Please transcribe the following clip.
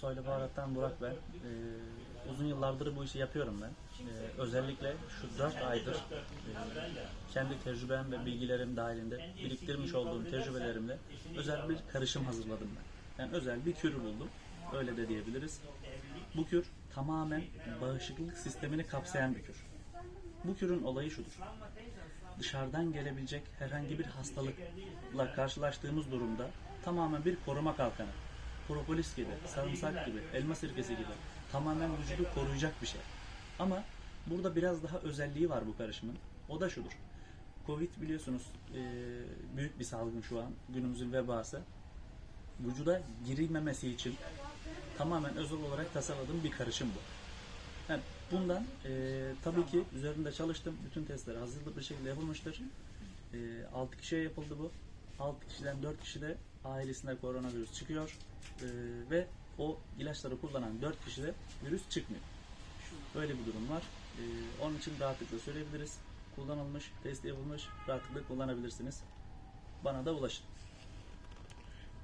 Soylu Baharat'tan Burak ben. Ee, uzun yıllardır bu işi yapıyorum ben. Ee, özellikle şu 4 aydır e, kendi tecrübem ve bilgilerim dahilinde biriktirmiş olduğum tecrübelerimle özel bir karışım hazırladım ben. Yani özel bir kür buldum. Öyle de diyebiliriz. Bu kür tamamen bağışıklık sistemini kapsayan bir kür. Bu kürün olayı şudur. Dışarıdan gelebilecek herhangi bir hastalıkla karşılaştığımız durumda tamamen bir koruma kalkanı. Propolis gibi, sarımsak gibi, elma sirkesi gibi tamamen vücudu koruyacak bir şey. Ama burada biraz daha özelliği var bu karışımın. O da şudur. Covid biliyorsunuz büyük bir salgın şu an. Günümüzün vebası. Vücuda girilmemesi için tamamen özel olarak tasarladığım bir karışım bu. Yani bundan e, tabii ki üzerinde çalıştım. Bütün testler hazırlıklı bir şekilde yapılmıştır. E, 6 kişiye yapıldı bu. 6 kişiden 4 kişi de ailesinde koronavirüs çıkıyor. E, ve o ilaçları kullanan 4 kişide virüs çıkmıyor. Böyle bir durum var. E, onun için rahatlıkla söyleyebiliriz. Kullanılmış, test yapılmış, rahatlıkla kullanabilirsiniz. Bana da ulaşın.